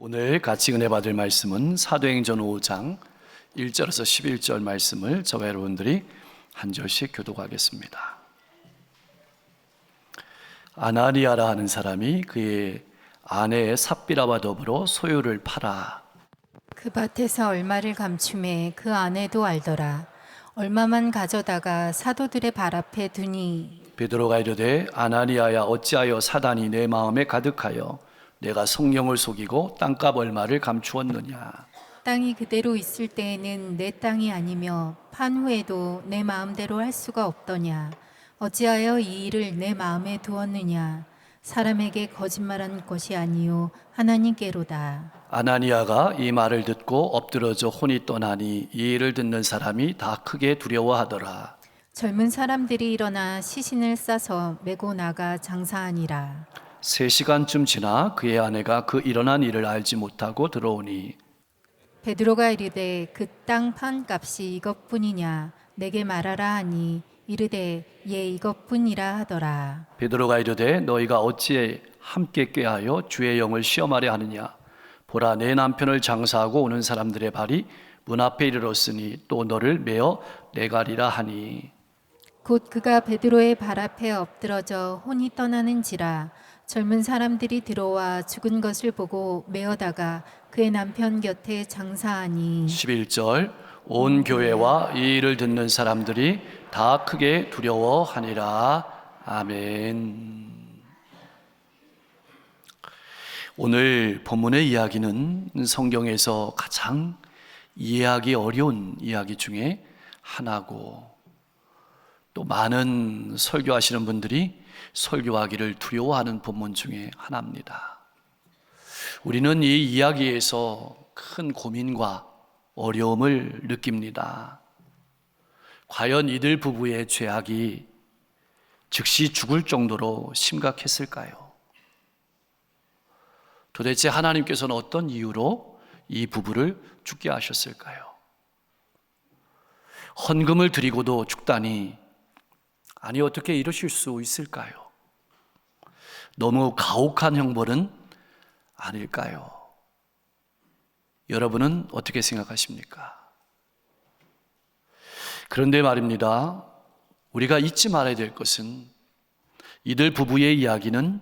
오늘 같이 은혜 받을 말씀은 사도행전 5장 1절에서 11절 말씀을 저와 여러분들이 한 절씩 교독하겠습니다. 아나리아라 하는 사람이 그의 아내 삽비라와 더불어 소유를 팔아 그 밭에서 얼마를 감춤해 그 아내도 알더라. 얼마만 가져다가 사도들의 발 앞에 두니 베드로가 이르되 아나니아야 어찌하여 사단이 내 마음에 가득하여 내가 성령을 속이고 땅값 얼마를 감추었느냐? 땅이 그대로 있을 때에는 내 땅이 아니며 판 후에도 내 마음대로 할 수가 없더냐? 어찌하여 이 일을 내 마음에 두었느냐? 사람에게 거짓말한 것이 아니요 하나님께로다. 아나니아가 이 말을 듣고 엎드러져 혼이 떠나니 이 일을 듣는 사람이 다 크게 두려워하더라. 젊은 사람들이 일어나 시신을 싸서 메고 나가 장사하니라 세 시간쯤 지나 그의 아내가 그 일어난 일을 알지 못하고 들어오니 베드로가 이르되 그 땅 판 값이 이것뿐이냐? 내게 말하라 하니 이르되 예 이것뿐이라 하더라. 베드로가 이르되 너희가 어찌 함께 꾀하여 주의 영을 시험하려 하느냐? 보라 내 남편을 장사하고 오는 사람들의 발이 문 앞에 이르렀으니 또 너를 메어 내가리라 하니. 곧 그가 베드로의 발 앞에 엎드러져 혼이 떠나는지라 젊은 사람들이 들어와 죽은 것을 보고 메어다가 그의 남편 곁에 장사하니. 11절 온 교회와 이 일을 듣는 사람들이 다 크게 두려워하니라. 아멘. 오늘 본문의 이야기는 성경에서 가장 이해하기 어려운 이야기 중에 하나고 또 많은 설교하시는 분들이 설교하기를 두려워하는 본문 중에 하나입니다. 우리는 이 이야기에서 큰 고민과 어려움을 느낍니다. 과연 이들 부부의 죄악이 즉시 죽을 정도로 심각했을까요? 도대체 하나님께서는 어떤 이유로 이 부부를 죽게 하셨을까요? 헌금을 드리고도 죽다니 아니 어떻게 이러실 수 있을까요? 너무 가혹한 형벌은 아닐까요? 여러분은 어떻게 생각하십니까? 그런데 말입니다. 우리가 잊지 말아야 될 것은 이들 부부의 이야기는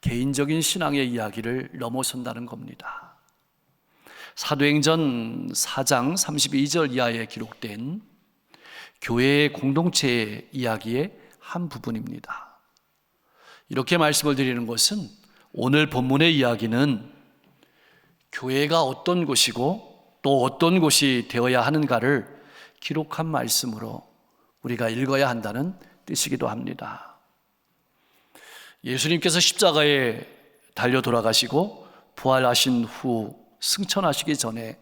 개인적인 신앙의 이야기를 넘어선다는 겁니다. 사도행전 4장 32절 이하에 기록된 교회의 공동체의 이야기의 한 부분입니다. 이렇게 말씀을 드리는 것은 오늘 본문의 이야기는 교회가 어떤 곳이고 또 어떤 곳이 되어야 하는가를 기록한 말씀으로 우리가 읽어야 한다는 뜻이기도 합니다. 예수님께서 십자가에 달려 돌아가시고 부활하신 후 승천하시기 전에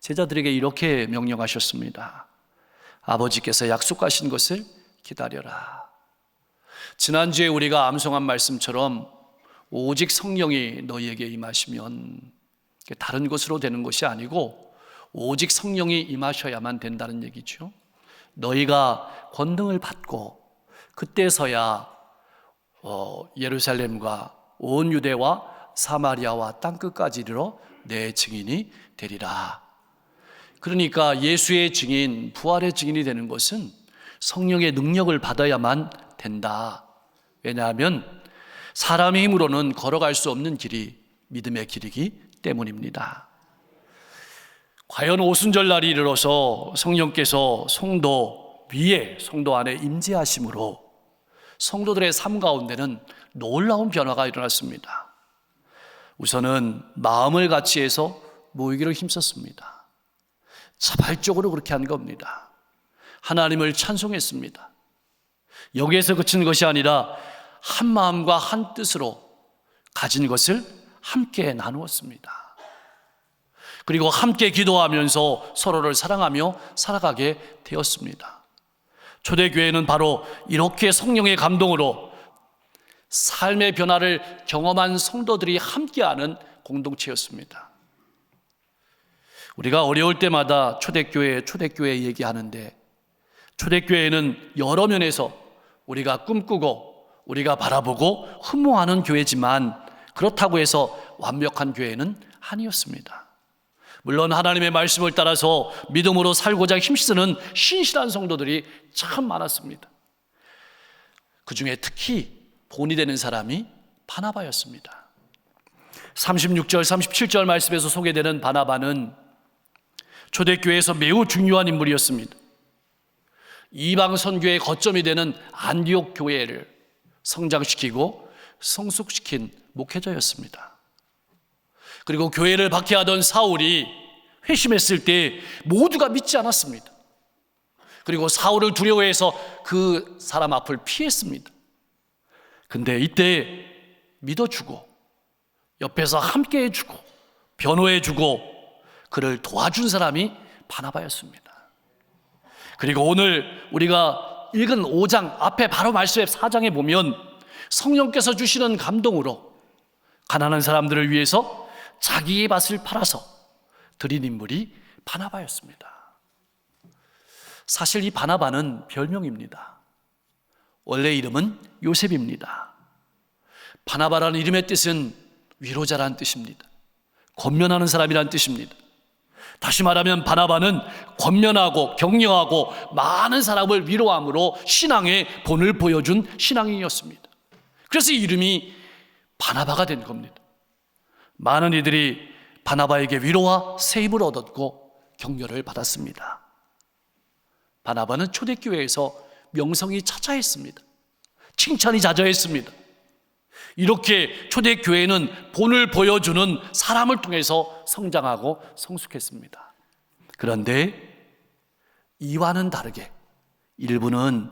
제자들에게 이렇게 명령하셨습니다. 아버지께서 약속하신 것을 기다려라. 지난주에 우리가 암송한 말씀처럼 오직 성령이 너희에게 임하시면 다른 것으로 되는 것이 아니고 오직 성령이 임하셔야만 된다는 얘기죠. 너희가 권능을 받고 그때서야 어, 예루살렘과 온 유대와 사마리아와 땅 끝까지 이르러 내 증인이 되리라. 그러니까 예수의 증인, 부활의 증인이 되는 것은 성령의 능력을 받아야만 된다. 왜냐하면 사람의 힘으로는 걸어갈 수 없는 길이 믿음의 길이기 때문입니다. 과연 오순절 날이 이르러서 성령께서 성도 위에 성도 안에 임재하심으로 성도들의 삶 가운데는 놀라운 변화가 일어났습니다. 우선은 마음을 같이 해서 모이기를 힘썼습니다. 자발적으로 그렇게 한 겁니다. 하나님을 찬송했습니다. 여기에서 그친 것이 아니라 한 마음과 한 뜻으로 가진 것을 함께 나누었습니다. 그리고 함께 기도하면서 서로를 사랑하며 살아가게 되었습니다. 초대교회는 바로 이렇게 성령의 감동으로 삶의 변화를 경험한 성도들이 함께하는 공동체였습니다. 우리가 어려울 때마다 초대교회, 초대교회 얘기하는데 초대교회는 여러 면에서 우리가 꿈꾸고 우리가 바라보고 흠모하는 교회지만 그렇다고 해서 완벽한 교회는 아니었습니다. 물론 하나님의 말씀을 따라서 믿음으로 살고자 힘쓰는 신실한 성도들이 참 많았습니다. 그 중에 특히 본이 되는 사람이 바나바였습니다. 36절, 37절 말씀에서 소개되는 바나바는 초대교회에서 매우 중요한 인물이었습니다. 이방 선교의 거점이 되는 안디옥 교회를 성장시키고 성숙시킨 목회자였습니다. 그리고 교회를 박해하던 사울이 회심했을 때 모두가 믿지 않았습니다. 그리고 사울을 두려워해서 그 사람 앞을 피했습니다. 근데 이때 믿어주고 옆에서 함께 해주고 변호해주고 그를 도와준 사람이 바나바였습니다. 그리고 오늘 우리가 읽은 5장 앞에 바로 말씀의 4장에 보면 성령께서 주시는 감동으로 가난한 사람들을 위해서 자기의 밭을 팔아서 드린 인물이 바나바였습니다. 사실 이 바나바는 별명입니다. 원래 이름은 요셉입니다. 바나바라는 이름의 뜻은 위로자라는 뜻입니다. 권면하는 사람이라는 뜻입니다. 다시 말하면 바나바는 권면하고 격려하고 많은 사람을 위로함으로 신앙의 본을 보여준 신앙인이었습니다. 그래서 이 이름이 바나바가 된 겁니다. 많은 이들이 바나바에게 위로와 새 힘을 얻었고 격려를 받았습니다. 바나바는 초대교회에서 명성이 차차했습니다. 칭찬이 자자했습니다. 이렇게 초대교회는 본을 보여주는 사람을 통해서 성장하고 성숙했습니다. 그런데 이와는 다르게 일부는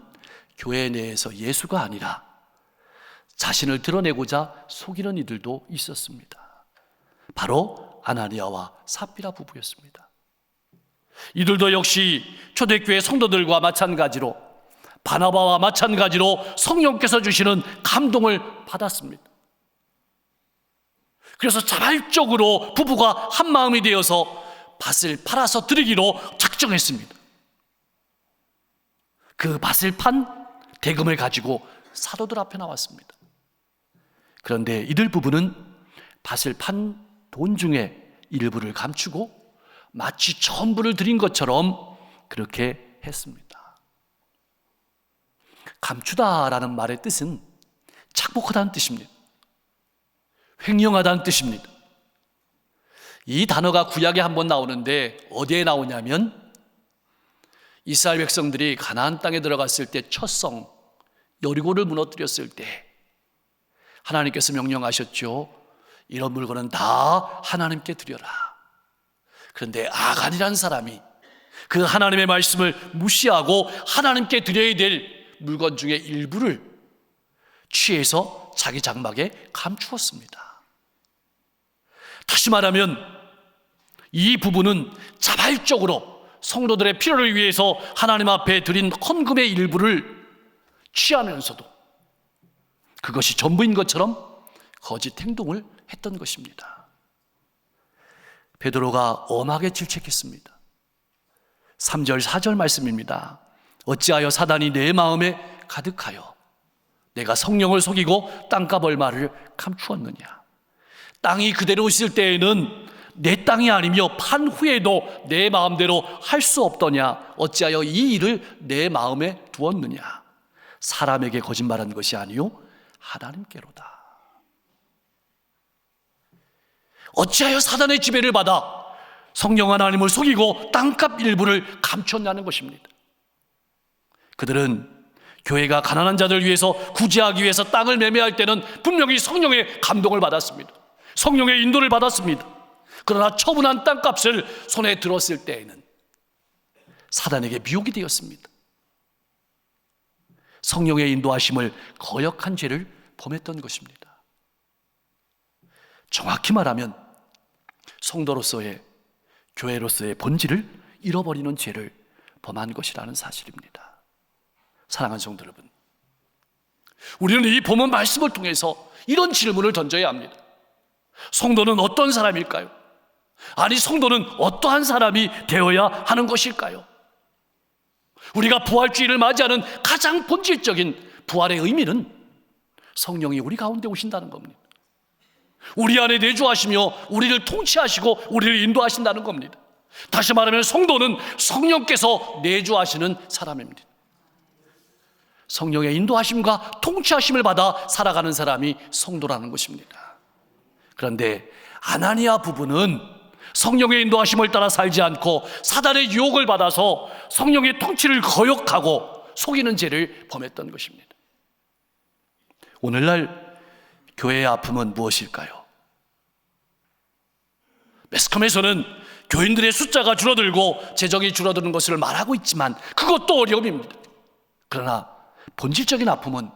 교회 내에서 예수가 아니라 자신을 드러내고자 속이는 이들도 있었습니다. 바로 아나니아와 사피라 부부였습니다. 이들도 역시 초대교회 성도들과 마찬가지로 바나바와 마찬가지로 성령께서 주시는 감동을 받았습니다. 그래서 자발적으로 부부가 한 마음이 되어서 밭을 팔아서 드리기로 작정했습니다. 그 밭을 판 대금을 가지고 사도들 앞에 나왔습니다. 그런데 이들 부부는 밭을 판 돈 중에 일부를 감추고 마치 전부를 드린 것처럼 그렇게 했습니다. 감추다라는 말의 뜻은 착복하다는 뜻입니다. 횡령하다는 뜻입니다. 이 단어가 구약에 한 번 나오는데 어디에 나오냐면 이스라엘 백성들이 가나안 땅에 들어갔을 때 첫성 여리고를 무너뜨렸을 때 하나님께서 명령하셨죠. 이런 물건은 다 하나님께 드려라. 그런데 아간이라는 사람이 그 하나님의 말씀을 무시하고 하나님께 드려야 될 물건 중에 일부를 취해서 자기 장막에 감추었습니다. 다시 말하면 이 부부는 자발적으로 성도들의 필요를 위해서 하나님 앞에 드린 헌금의 일부를 취하면서도 그것이 전부인 것처럼 거짓 행동을 했던 것입니다. 베드로가 엄하게 질책했습니다. 3절, 4절 말씀입니다. 어찌하여 사단이 내 마음에 가득하여 내가 성령을 속이고 땅값 얼마를 감추었느냐. 땅이 그대로 있을 때에는 내 땅이 아니며 판 후에도 내 마음대로 할 수 없더냐. 어찌하여 이 일을 내 마음에 두었느냐. 사람에게 거짓말한 것이 아니요 하나님께로다. 어찌하여 사단의 지배를 받아 성령 하나님을 속이고 땅값 일부를 감췄냐는 것입니다. 그들은 교회가 가난한 자들 위해서 구제하기 위해서 땅을 매매할 때는 분명히 성령의 감동을 받았습니다. 성령의 인도를 받았습니다. 그러나 처분한 땅값을 손에 들었을 때에는 사단에게 미혹이 되었습니다. 성령의 인도하심을 거역한 죄를 범했던 것입니다. 정확히 말하면 성도로서의 교회로서의 본질을 잃어버리는 죄를 범한 것이라는 사실입니다. 사랑하는 성도 여러분, 우리는 이 본문 말씀을 통해서 이런 질문을 던져야 합니다. 성도는 어떤 사람일까요? 아니, 성도는 어떠한 사람이 되어야 하는 것일까요? 우리가 부활주의를 맞이하는 가장 본질적인 부활의 의미는 성령이 우리 가운데 오신다는 겁니다. 우리 안에 내주하시며 우리를 통치하시고 우리를 인도하신다는 겁니다. 다시 말하면 성도는 성령께서 내주하시는 사람입니다. 성령의 인도하심과 통치하심을 받아 살아가는 사람이 성도라는 것입니다. 그런데 아나니아 부부는 성령의 인도하심을 따라 살지 않고 사단의 유혹을 받아서 성령의 통치를 거역하고 속이는 죄를 범했던 것입니다. 오늘날 교회의 아픔은 무엇일까요? 매스컴에서는 교인들의 숫자가 줄어들고 재정이 줄어드는 것을 말하고 있지만 그것도 어려움입니다. 그러나 본질적인 아픔은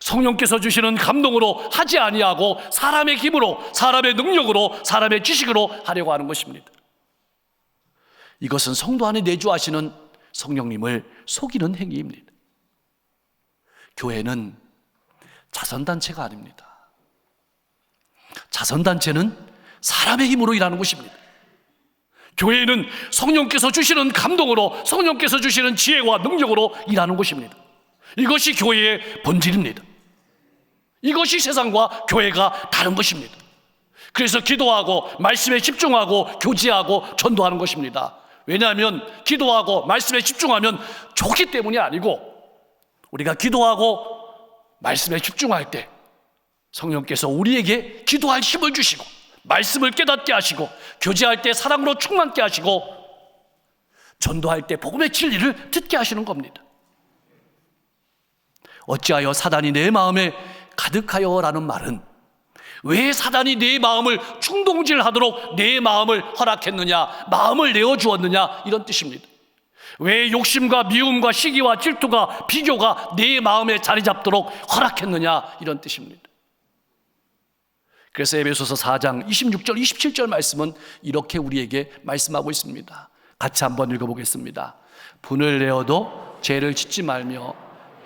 성령께서 주시는 감동으로 하지 아니하고 사람의 힘으로 사람의 능력으로 사람의 지식으로 하려고 하는 것입니다. 이것은 성도 안에 내주하시는 성령님을 속이는 행위입니다. 교회는 자선단체가 아닙니다. 자선단체는 사람의 힘으로 일하는 것입니다. 교회는 성령께서 주시는 감동으로 성령께서 주시는 지혜와 능력으로 일하는 것입니다. 이것이 교회의 본질입니다. 이것이 세상과 교회가 다른 것입니다. 그래서 기도하고 말씀에 집중하고 교제하고 전도하는 것입니다. 왜냐하면 기도하고 말씀에 집중하면 좋기 때문이 아니고 우리가 기도하고 말씀에 집중할 때 성령께서 우리에게 기도할 힘을 주시고 말씀을 깨닫게 하시고 교제할 때 사랑으로 충만케 하시고 전도할 때 복음의 진리를 듣게 하시는 겁니다. 어찌하여 사단이 내 마음에 가득하여라는 말은 왜 사단이 내 마음을 충동질하도록 내 마음을 허락했느냐, 마음을 내어 주었느냐 이런 뜻입니다. 왜 욕심과 미움과 시기와 질투가 비교가 내 마음에 자리 잡도록 허락했느냐 이런 뜻입니다. 그래서 에베소서 4장 26절 27절 말씀은 이렇게 우리에게 말씀하고 있습니다. 같이 한번 읽어보겠습니다. 분을 내어도 죄를 짓지 말며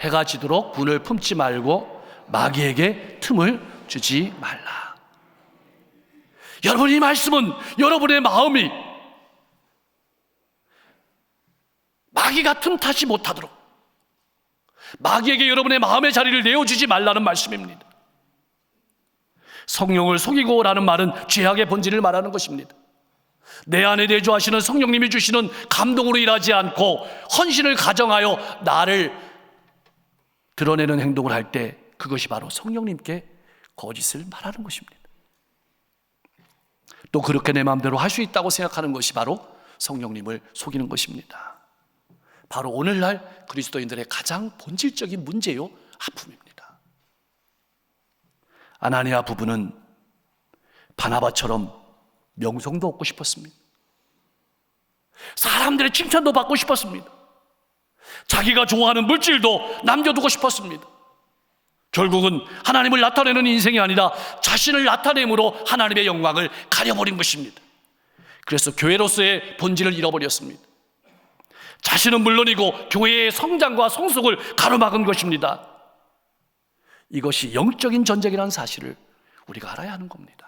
해가 지도록 분을 품지 말고 마귀에게 틈을 주지 말라. 여러분 이 말씀은 여러분의 마음이 마귀가 틈타지 못하도록 마귀에게 여러분의 마음의 자리를 내어주지 말라는 말씀입니다. 성령을 속이고라는 말은 죄악의 본질을 말하는 것입니다. 내 안에 내주하시는 성령님이 주시는 감동으로 일하지 않고 헌신을 가정하여 나를 드러내는 행동을 할 때 그것이 바로 성령님께 거짓을 말하는 것입니다. 또 그렇게 내 마음대로 할 수 있다고 생각하는 것이 바로 성령님을 속이는 것입니다. 바로 오늘날 그리스도인들의 가장 본질적인 문제요, 아픔입니다. 아나니아 부부는 바나바처럼 명성도 얻고 싶었습니다. 사람들의 칭찬도 받고 싶었습니다. 자기가 좋아하는 물질도 남겨두고 싶었습니다. 결국은 하나님을 나타내는 인생이 아니라 자신을 나타냄으로 하나님의 영광을 가려버린 것입니다. 그래서 교회로서의 본질을 잃어버렸습니다. 자신은 물론이고 교회의 성장과 성숙을 가로막은 것입니다. 이것이 영적인 전쟁이라는 사실을 우리가 알아야 하는 겁니다.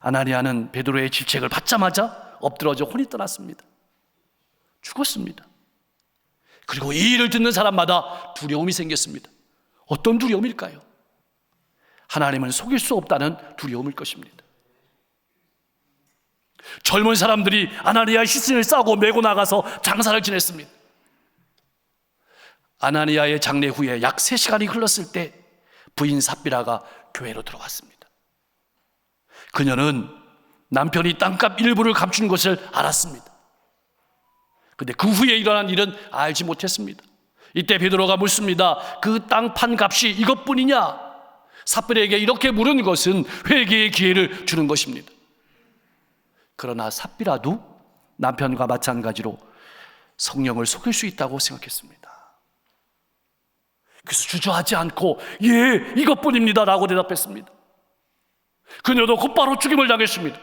아나니아는 베드로의 질책을 받자마자 엎드러져 혼이 떠났습니다. 죽었습니다. 그리고 이 일을 듣는 사람마다 두려움이 생겼습니다. 어떤 두려움일까요? 하나님을 속일 수 없다는 두려움일 것입니다. 젊은 사람들이 아나니아의 시신을 싸고 메고 나가서 장사를 지냈습니다. 아나니아의 장례 후에 약 3시간이 흘렀을 때 부인 삽비라가 교회로 들어왔습니다. 그녀는 남편이 땅값 일부를 감춘 것을 알았습니다. 근데 그 후에 일어난 일은 알지 못했습니다. 이때 베드로가 묻습니다. 그 땅 판 값이 이것뿐이냐? 삽비에게 이렇게 물은 것은 회개의 기회를 주는 것입니다. 그러나 삽비라도 남편과 마찬가지로 성령을 속일 수 있다고 생각했습니다. 그래서 주저하지 않고 예 이것뿐입니다 라고 대답했습니다. 그녀도 곧바로 죽임을 당했습니다.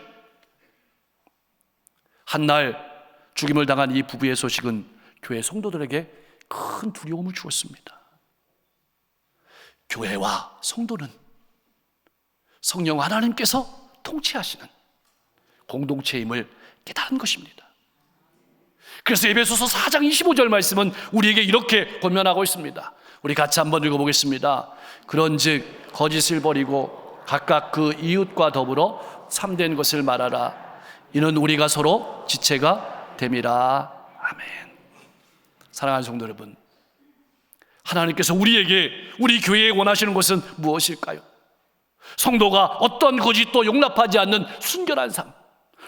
한날 죽임을 당한 이 부부의 소식은 교회 성도들에게 큰 두려움을 주었습니다. 교회와 성도는 성령 하나님께서 통치하시는 공동체임을 깨달은 것입니다. 그래서 에베소서 4장 25절 말씀은 우리에게 이렇게 권면하고 있습니다. 우리 같이 한번 읽어보겠습니다. 그런즉 거짓을 버리고 각각 그 이웃과 더불어 참된 것을 말하라. 이는 우리가 서로 지체가 됨이라. 아멘. 사랑하는 성도 여러분, 하나님께서 우리에게 우리 교회에 원하시는 것은 무엇일까요? 성도가 어떤 거짓도 용납하지 않는 순결한 삶,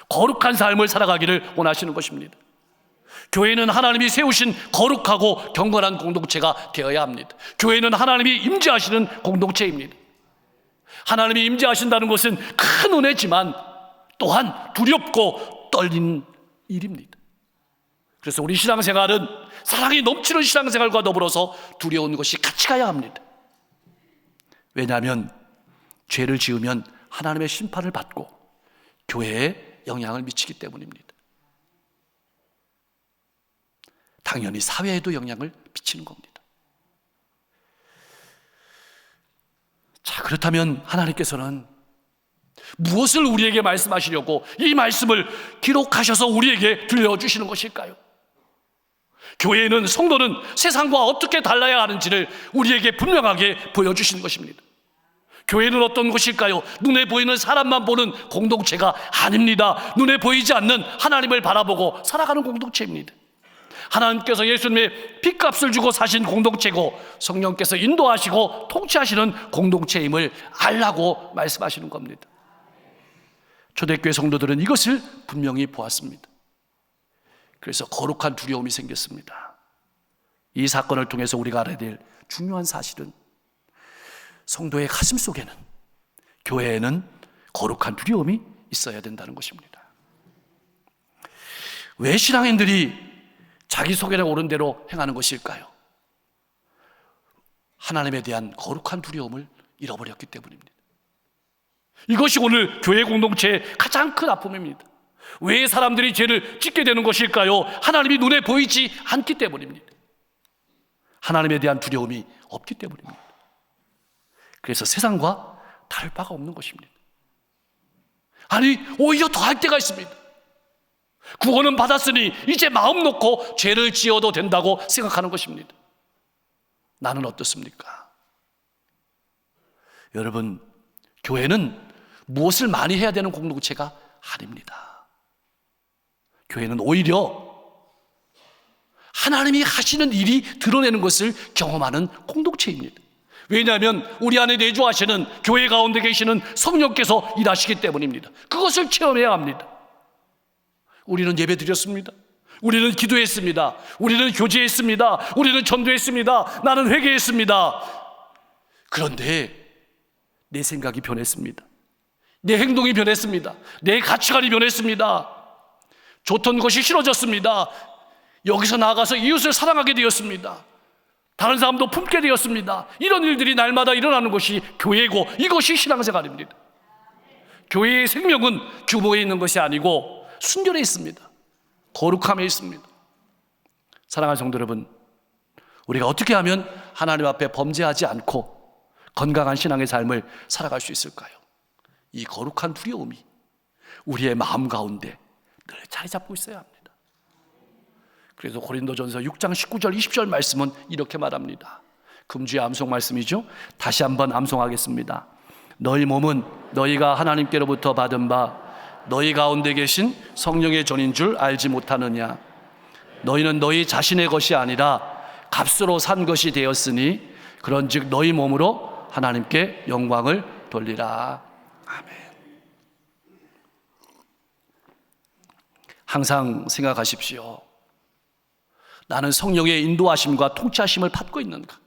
거룩한 삶을 살아가기를 원하시는 것입니다. 교회는 하나님이 세우신 거룩하고 경건한 공동체가 되어야 합니다. 교회는 하나님이 임재하시는 공동체입니다. 하나님이 임재하신다는 것은 큰 은혜지만 또한 두렵고 떨리는 일입니다. 그래서 우리 신앙생활은 사랑이 넘치는 신앙생활과 더불어서 두려운 것이 같이 가야 합니다. 왜냐하면 죄를 지으면 하나님의 심판을 받고 교회에 영향을 미치기 때문입니다. 당연히 사회에도 영향을 미치는 겁니다. 자, 그렇다면 하나님께서는 무엇을 우리에게 말씀하시려고 이 말씀을 기록하셔서 우리에게 들려주시는 것일까요? 교회는 성도는 세상과 어떻게 달라야 하는지를 우리에게 분명하게 보여주시는 것입니다. 교회는 어떤 곳일까요? 눈에 보이는 사람만 보는 공동체가 아닙니다. 눈에 보이지 않는 하나님을 바라보고 살아가는 공동체입니다. 하나님께서 예수님의 핏값을 주고 사신 공동체고 성령께서 인도하시고 통치하시는 공동체임을 알라고 말씀하시는 겁니다. 초대교회 성도들은 이것을 분명히 보았습니다. 그래서 거룩한 두려움이 생겼습니다. 이 사건을 통해서 우리가 알아야 될 중요한 사실은 성도의 가슴 속에는 교회에는 거룩한 두려움이 있어야 된다는 것입니다. 왜 신앙인들이 자기 속에는 옳은 대로 행하는 것일까요? 하나님에 대한 거룩한 두려움을 잃어버렸기 때문입니다. 이것이 오늘 교회 공동체의 가장 큰 아픔입니다. 왜 사람들이 죄를 짓게 되는 것일까요? 하나님이 눈에 보이지 않기 때문입니다. 하나님에 대한 두려움이 없기 때문입니다. 그래서 세상과 다를 바가 없는 것입니다. 아니, 오히려 더 할 때가 있습니다. 구원은 받았으니 이제 마음 놓고 죄를 지어도 된다고 생각하는 것입니다. 나는 어떻습니까? 여러분, 교회는 무엇을 많이 해야 되는 공동체가 아닙니다. 교회는 오히려 하나님이 하시는 일이 드러내는 것을 경험하는 공동체입니다. 왜냐하면 우리 안에 내주하시는 교회 가운데 계시는 성령께서 일하시기 때문입니다. 그것을 체험해야 합니다. 우리는 예배 드렸습니다. 우리는 기도했습니다. 우리는 교제했습니다. 우리는 전도했습니다. 나는 회개했습니다. 그런데 내 생각이 변했습니다. 내 행동이 변했습니다. 내 가치관이 변했습니다. 좋던 것이 싫어졌습니다. 여기서 나아가서 이웃을 사랑하게 되었습니다. 다른 사람도 품게 되었습니다. 이런 일들이 날마다 일어나는 것이 교회고 이것이 신앙생활입니다. 교회의 생명은 규모에 있는 것이 아니고 순결에 있습니다. 거룩함에 있습니다. 사랑하는 성도 여러분, 우리가 어떻게 하면 하나님 앞에 범죄하지 않고 건강한 신앙의 삶을 살아갈 수 있을까요? 이 거룩한 두려움이 우리의 마음 가운데 늘 자리 잡고 있어야 합니다. 그래서 고린도전서 6장 19절 20절 말씀은 이렇게 말합니다. 금주의 암송 말씀이죠. 다시 한번 암송하겠습니다. 너희 몸은 너희가 하나님께로부터 받은 바 너희 가운데 계신 성령의 전인 줄 알지 못하느냐? 너희는 너희 자신의 것이 아니라 값으로 산 것이 되었으니 그런즉 너희 몸으로 하나님께 영광을 돌리라. 아멘. 항상 생각하십시오. 나는 성령의 인도하심과 통치하심을 받고 있는가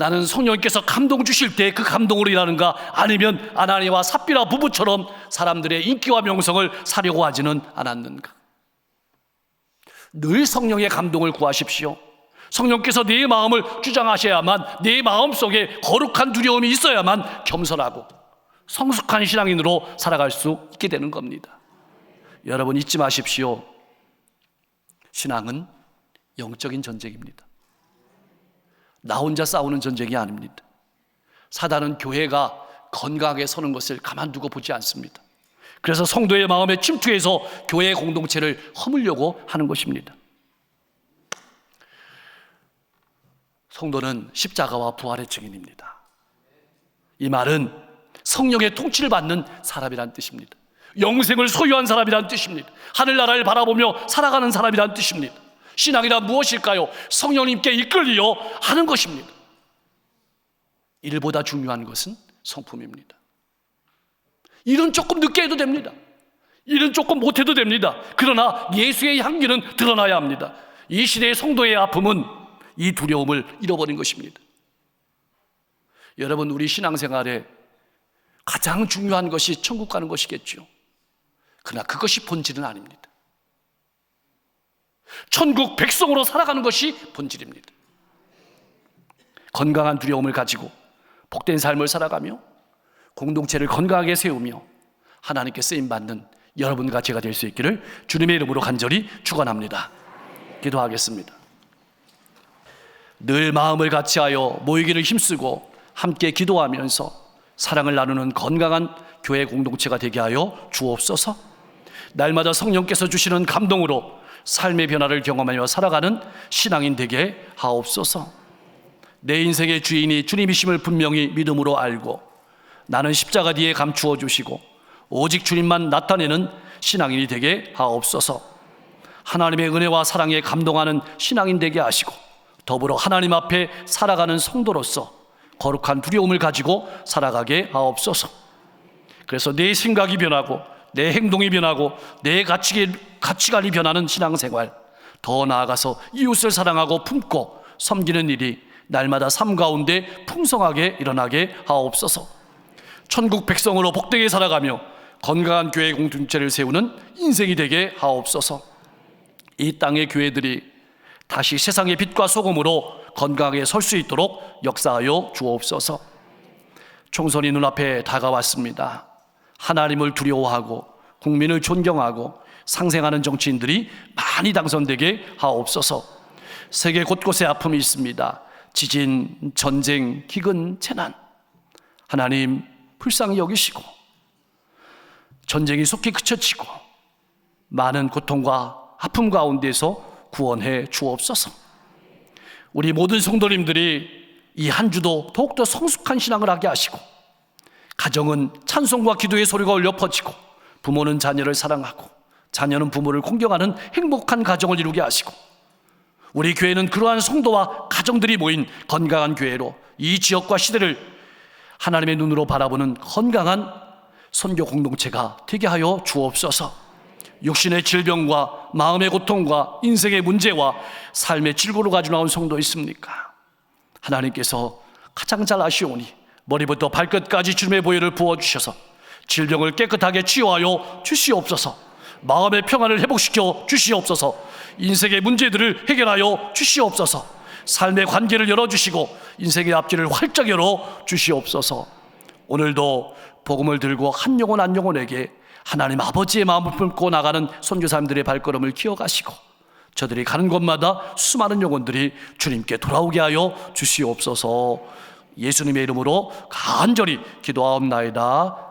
나는 성령께서 감동 주실 때 그 감동으로 일하는가? 아니면 아나니와 삽비라 부부처럼 사람들의 인기와 명성을 사려고 하지는 않았는가? 늘 성령의 감동을 구하십시오. 성령께서 내 마음을 주장하셔야만 내 마음 속에 거룩한 두려움이 있어야만 겸손하고 성숙한 신앙인으로 살아갈 수 있게 되는 겁니다. 여러분 잊지 마십시오. 신앙은 영적인 전쟁입니다 나 혼자 싸우는 전쟁이 아닙니다. 사단은 교회가 건강하게 서는 것을 가만두고 보지 않습니다. 그래서 성도의 마음에 침투해서 교회 공동체를 허물려고 하는 것입니다. 성도는 십자가와 부활의 증인입니다. 이 말은 성령의 통치를 받는 사람이란 뜻입니다. 영생을 소유한 사람이란 뜻입니다. 하늘나라를 바라보며 살아가는 사람이란 뜻입니다. 신앙이란 무엇일까요? 성령님께 이끌리어 하는 것입니다. 일보다 중요한 것은 성품입니다. 일은 조금 늦게 해도 됩니다. 일은 조금 못해도 됩니다. 그러나 예수의 향기는 드러나야 합니다. 이 시대의 성도의 아픔은 이 두려움을 잃어버린 것입니다. 여러분, 우리 신앙생활에 가장 중요한 것이 천국 가는 것이겠죠. 그러나 그것이 본질은 아닙니다. 천국 백성으로 살아가는 것이 본질입니다. 건강한 두려움을 가지고 복된 삶을 살아가며 공동체를 건강하게 세우며 하나님께 쓰임 받는 여러분과 제가 될 수 있기를 주님의 이름으로 간절히 축원합니다. 기도하겠습니다. 늘 마음을 같이하여 모이기를 힘쓰고 함께 기도하면서 사랑을 나누는 건강한 교회 공동체가 되게 하여 주옵소서. 날마다 성령께서 주시는 감동으로 삶의 변화를 경험하며 살아가는 신앙인 되게 하옵소서. 내 인생의 주인이 주님이심을 분명히 믿음으로 알고 나는 십자가 뒤에 감추어 주시고 오직 주님만 나타내는 신앙인이 되게 하옵소서. 하나님의 은혜와 사랑에 감동하는 신앙인 되게 하시고 더불어 하나님 앞에 살아가는 성도로서 거룩한 두려움을 가지고 살아가게 하옵소서. 그래서 내 생각이 변하고 내 행동이 변하고 내 가치, 가치관이 변하는 신앙생활 더 나아가서 이웃을 사랑하고 품고 섬기는 일이 날마다 삶 가운데 풍성하게 일어나게 하옵소서. 천국 백성으로 복되게 살아가며 건강한 교회 공동체를 세우는 인생이 되게 하옵소서. 이 땅의 교회들이 다시 세상의 빛과 소금으로 건강하게 설 수 있도록 역사하여 주옵소서. 총선이 눈앞에 다가왔습니다. 하나님을 두려워하고 국민을 존경하고 상생하는 정치인들이 많이 당선되게 하옵소서. 세계 곳곳에 아픔이 있습니다. 지진, 전쟁, 기근, 재난. 하나님 불쌍히 여기시고 전쟁이 속히 그쳐지고 많은 고통과 아픔 가운데서 구원해 주옵소서. 우리 모든 성도님들이 이 한 주도 더욱더 성숙한 신앙을 하게 하시고 가정은 찬송과 기도의 소리가 울려 퍼지고 부모는 자녀를 사랑하고 자녀는 부모를 공경하는 행복한 가정을 이루게 하시고 우리 교회는 그러한 성도와 가정들이 모인 건강한 교회로 이 지역과 시대를 하나님의 눈으로 바라보는 건강한 선교 공동체가 되게 하여 주옵소서. 육신의 질병과 마음의 고통과 인생의 문제와 삶의 질고를 가지고 나온 성도 있습니까? 하나님께서 가장 잘 아시오니 머리부터 발끝까지 주님의 보혈을 부어 주셔서 질병을 깨끗하게 치유하여 주시옵소서. 마음의 평안을 회복시켜 주시옵소서. 인생의 문제들을 해결하여 주시옵소서. 삶의 관계를 열어 주시고 인생의 앞길을 활짝 열어 주시옵소서. 오늘도 복음을 들고 한 영혼 한 영혼에게 하나님 아버지의 마음을 품고 나가는 선교사님들의 발걸음을 기억하시고 저들이 가는 곳마다 수많은 영혼들이 주님께 돌아오게 하여 주시옵소서. 예수님의 이름으로 간절히 기도하옵나이다.